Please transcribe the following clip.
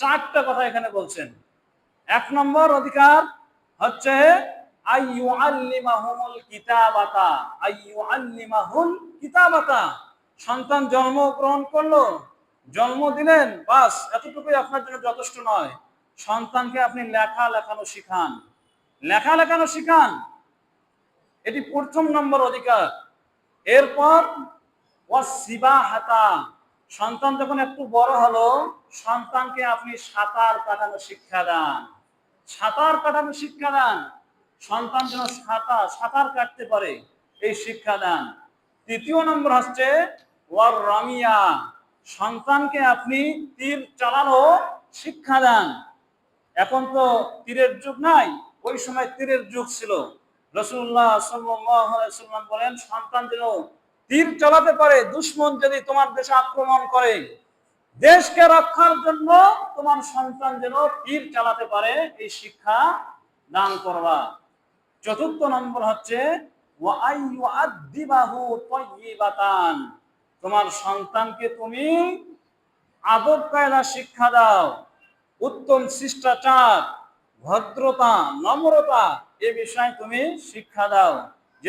চারটা কথা এখানে বলছেন। এক নম্বর অধিকার হচ্ছে সন্তান জন্মগ্রহণ করল, জন্ম দিলেন, বাস, এতটুকুই আপনার জন্য যথেষ্ট নয়। সন্তানকে আপনি লেখা লেখানো শিখান। লেখা লেখানো শিখান। এটি প্রথম নম্বর অধিকার। এরপর ওয়াসিবা হাতা সন্তান যখন একটু বড় হলো, সন্তানকে আপনি সাঁতার কাটানো শিক্ষা দেন। সাঁতার কাটানো শিক্ষা দেন। সন্তান যেন সাঁতার সাঁতার কাটতে পারে, এই শিক্ষা দেন। তৃতীয় নম্বর হচ্ছে, ওয়ার রামিয়া। সন্তানকে আপনি তীর চালানো শিক্ষা দেন। এখন তো তীরের যুগ নাই, ওই সময় তীরের যুগ ছিল। রসুল্লাহ বলেন, সন্তান যেন তীর চালাতে পারে, দুশ্মন যদি তোমার দেশে আক্রমণ করে। দেশকে রক্ষার জন্য তোমার সন্তান যেন তীর চালাতে পারে, এই শিক্ষা দান করবা। চতুর্থ নম্বর হচ্ছে তোমার সন্তানকে তুমি আদব কায়দা শিক্ষা দাও। উত্তম শিষ্টাচার, ভদ্রতা, নম্রতা, এ বিষয়ে তুমি শিক্ষা দাও।